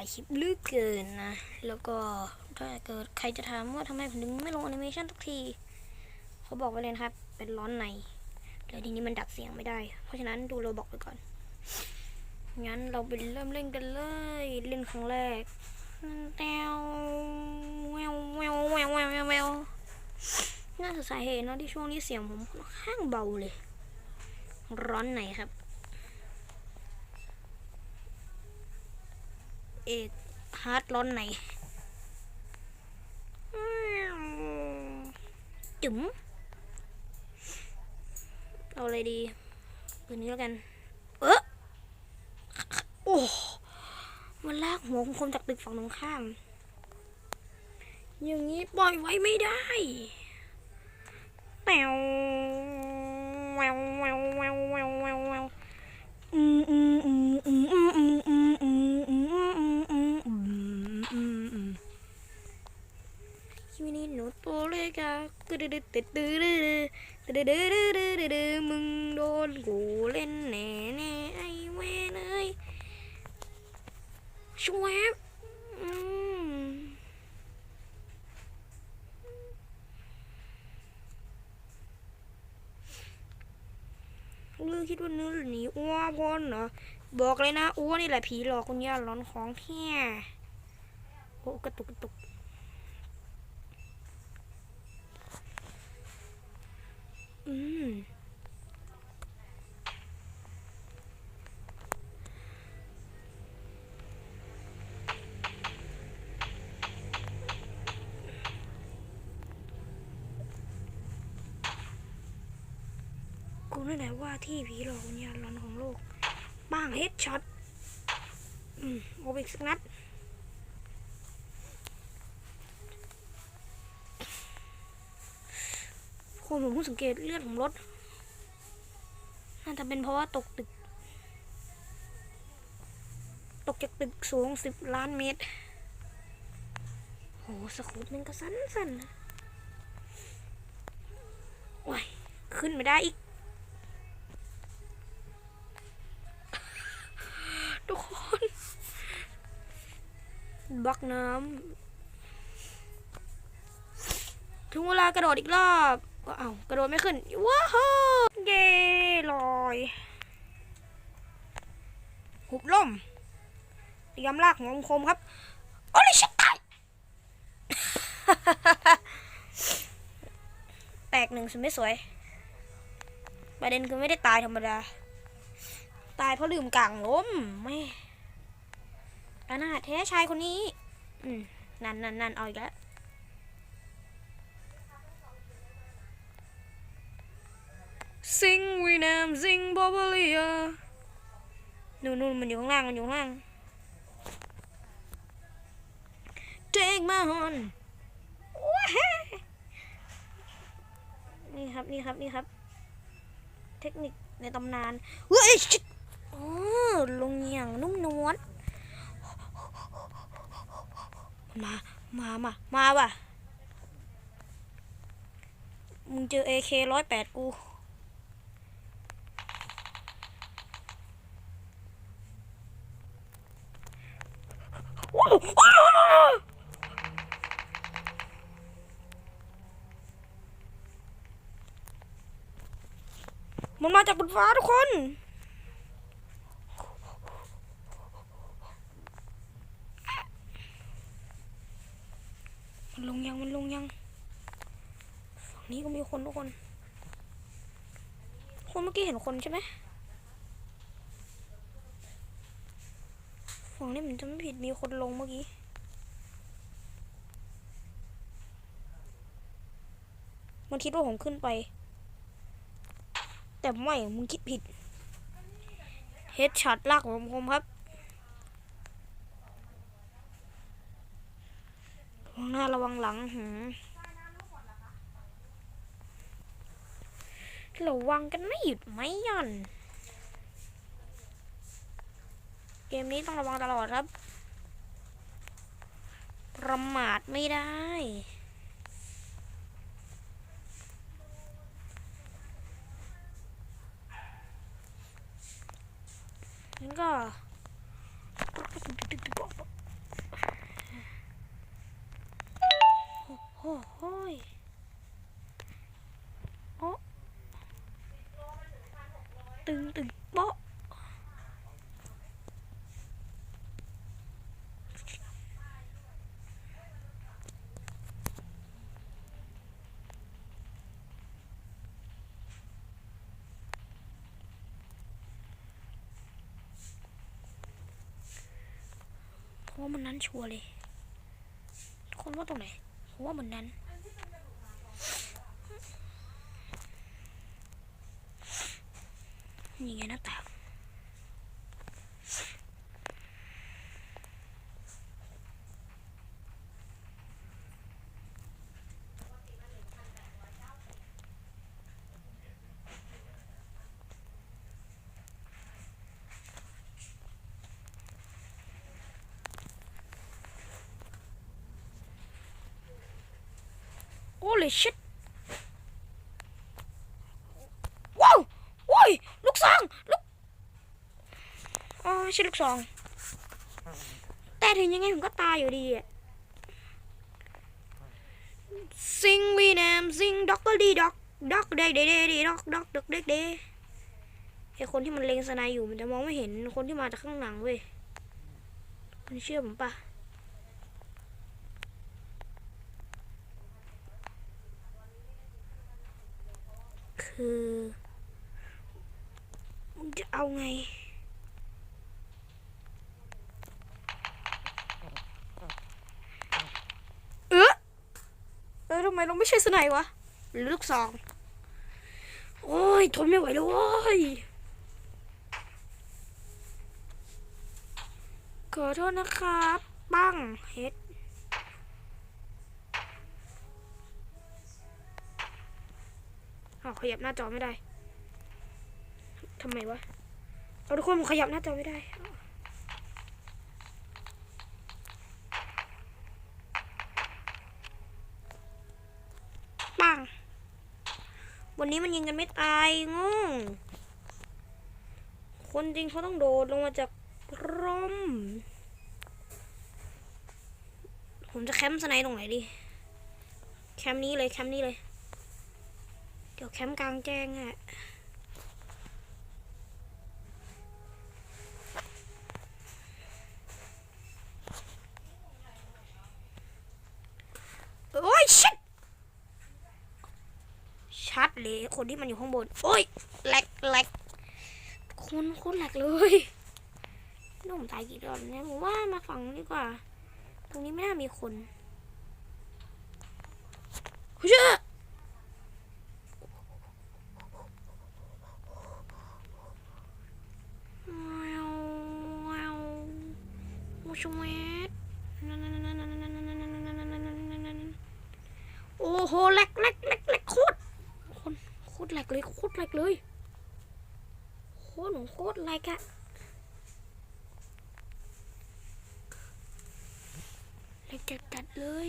ายคลิปลือเกินนะ แล้วก็ถ้าเกิดใครจะถามว่าทำไมผมถึงไม่ลงแอนิเมชันทุกทีเขาบอกไว้เลยนะครับ เป็นร้อนในแล้วทีนี้มันดัดเสียงไม่ได้ เพราะฉะนั้นดูเราบอกไปก่อน งั้นเราไปเริ่มเล่นกันเลย เล่นครั้งแรกแตวแววแววแววแววแววแววน่าจะสาเหตุเนอะที่ช่วงนี้เสียงผมค่อนข้างเบาเลย ร้อนไหนครับ อกฮาร์ดร้อนไหนจุ๋มเอาอะไรดีปืนนี้แล้วกัน เออโอ้มันลากหัวคมจากตึกฝั่งตรงข้าม อย่างนี้ปล่อยไว้ไม่ได้แปวแววแววแววแววแวว มึงโดนกูเล่นแน่แน่ไอ้เวนเอ้ยชวบอืมลือคิดว่าเนื้อหนีอ้วพอนเหรอ บอกเลยนะอ้วนี่แหละผีหลอกคุณย่าร้อนของแท้โอ้กระตุกกระตุก กูนั่นแหละว่าที่ผีหลอกคุณย่าร้อนของโลก บ้างเฮดช็อต อืมเอาไปอีกสักนัดคนผมเพิ่งสังเกตเลือดผมลดน่าจะเป็นเพราะว่าตกตึก ตกจากตึกสูงสิบล้านเมตร โหสกูปมันก็สั้นๆนนะโอ้ยขึ้นไม่ได้อีก บล็อกน้ำถึงเวลากระโดดอีกรอบก็เอากระโดดไม่ขึ้น ว้าวเย่ลอยหุบล่มเตรียมลากหัวคมครับ โอ้ยชิบหายแตกหนึ่งสวยไม่สวย ประเด็นคือไม่ได้ตายธรรมดา ตายเพราะลืมกลางล้มไม่ อนาถแท้ชายคนนี้ อืมนั่นนั่นนั่นเอาอีกแล้วสิงวีนามสิงบอบเลียนู่นนู่นมันอยู่ข้างล่างมันอยู่ข้างล่าง Take my horn ว้าฮ่านี่ครับนี่ครับนี่ครับ เทคนิคในตำนานเฮ้ยชิดโอ้ลงอย่างนุ่มนวล มา มา มา มาว่ะ มึงเจอ AK ร้อยแปดกูมันมาจากบนฟ้าทุกคน มันลงยัง มันลงยัง ฝั่งนี้ก็มี คนทุกคน คนเมื่อกี้เห็นคนใช่ไหมฝั่งนี้มันจะไม่ผิดมีคนลงเมื่อกี้มันคิดว่าผมขึ้นไป แต่ไม่ มึงคิดผิด เฮดช็อตลากผมคมครับระวังหน้าระวังหลังหืม ระวังกันไม่หยุดไม่หย่อน เกมนี้ต้องระวังตลอดครับ ประมาทไม่ได้งั้นก็ ตึงตึงโป๊ะเพราะว่ามันนั้นชัวร์เลยคนว่าตรงไหนเพราะว่ามันนั้น นี่ไงหน้าต่างโอ้เลยชิตว้าวโอ้ย ลูกซอง ลูก อ๋อไม่ใช่ลูกซอง แต่ถึงยังไงผมก็ตายอยู่ดีอะซิงวีแนมซิงด็อกก็ดีด็อกด็อกเด็กเด็กเด็กด็อกด็อกด็กเด็กเด็กไอคนที่มันเลงสนายอยู่มันจะมองไม่เห็นคนที่มาจากข้างหลังเว้ยคุณเชื่อผมปะคือมึงจะเอาไง เออเออ ทำไมเราไม่ใช่สไนวะหรือลูกซอง โอ้ยทนไม่ไหวแล้วโว้ยขอโทษนะครับปังเฮ็ดอ้าวขยับหน้าจอไม่ได้ทำไมวะเอาทุกคนผมขยับหน้าจอไม่ได้ ปัง วั นี้มันยิงกันไม่ตายงงคนจริงเขาต้องโดดลงมาจากร่ม ผมจะแคมป์สไนด์ตรงไหนดี แคมป์นี้เลยแคมป์นี้เลย เดี๋ยวแคมป์กลางแจ้งอะโอ้ยชิต ชัด เลยคนที่มันอยู่ข้างบน โอ้ยแหลกแหลกคนโคตรแหลกเลยนุ่มตายกี่รอบเนี่ยผมว่ามาฝั่งนี้ดีกว่า ตรงนี้ไม่น่ามีคนเฮ้ยเจ้าว้าวว้าวมูชเวโอ้โหแหลกแหลกแหลกแหลกโคตร คนโค ตรแหลกเลยโคตรแหลกเลยโคตรโคตรแหลกอะแหลกจัดจัดเลย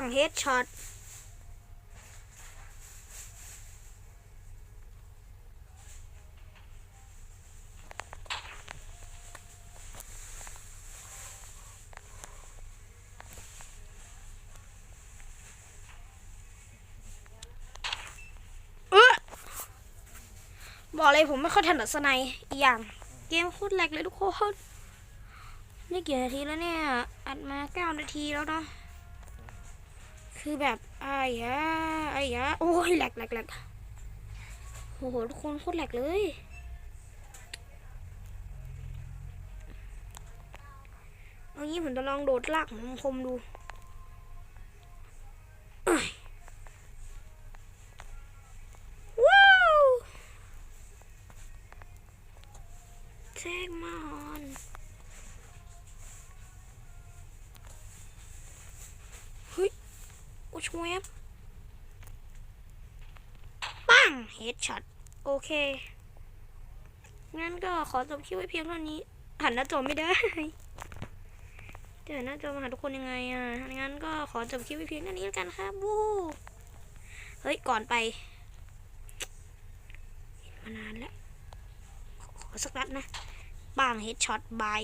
างเฮดช็อตเออบอกเลยผมไม่ค่อยถนัดสไนอีกอย่าง เกมโคตรแหลกเลยทุกคน นี่กี่นาทีแล้วเนี่ย อัดมาเก้านาทีแล้วเนาะ คือแบบอายะอายะโอ้ยแหลกแหลกแหลกโอ้โหทุกคนโคตรแหลกเลยเอางี้ผมจะลองโดดลากของคมดูว้าวแจ้งมาฮอน ชวบปังเฮดช็อตโอเค งั้นก็ขอจบคลิปไว้เพียงเท่านี้ หันหน้าจอไม่ได้จะหันหน้าจอมาหาทุกคนยังไงอะ งั้นก็ขอจบคลิปไว้เพียงเท่านี้แล้วกันครับวู้เฮ้ย ก่อนไปเห็นมานานแล้ว ขอสักนัดนะบ้างเฮดช็อตบาย